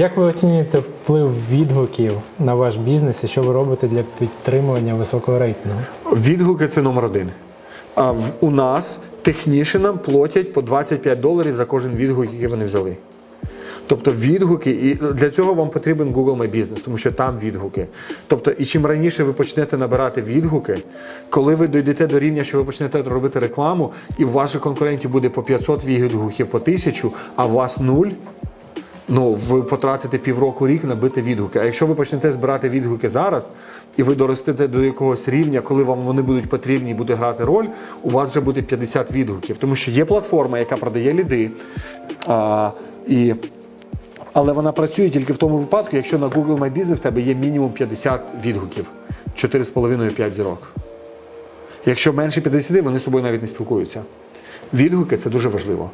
Як ви оцінюєте вплив відгуків на ваш бізнес і що ви робите для підтримування високого рейтингу? Відгуки це номер один. А в, у нас технішинам платять по 25 доларів за кожен відгук, який вони взяли. Тобто відгуки, і для цього вам потрібен Google My Business, тому що там відгуки. Тобто, і чим раніше ви почнете набирати відгуки, коли ви дійдете до рівня, що ви почнете робити рекламу, і в ваших конкурентів буде по 500 відгуків, по 1000, а у вас нуль, ну ви потратите півроку рік набити відгуки. А якщо ви почнете збирати відгуки зараз, і ви доростете до якогось рівня, коли вам вони будуть потрібні і буде грати роль, у вас вже буде 50 відгуків. Тому що є платформа, яка продає ліди. А, і але вона працює тільки в тому випадку, якщо на Google My Business в тебе є мінімум 50 відгуків, 4,5-5 зірок. Якщо менше 50, вони з тобою навіть не спілкуються. Відгуки це дуже важливо.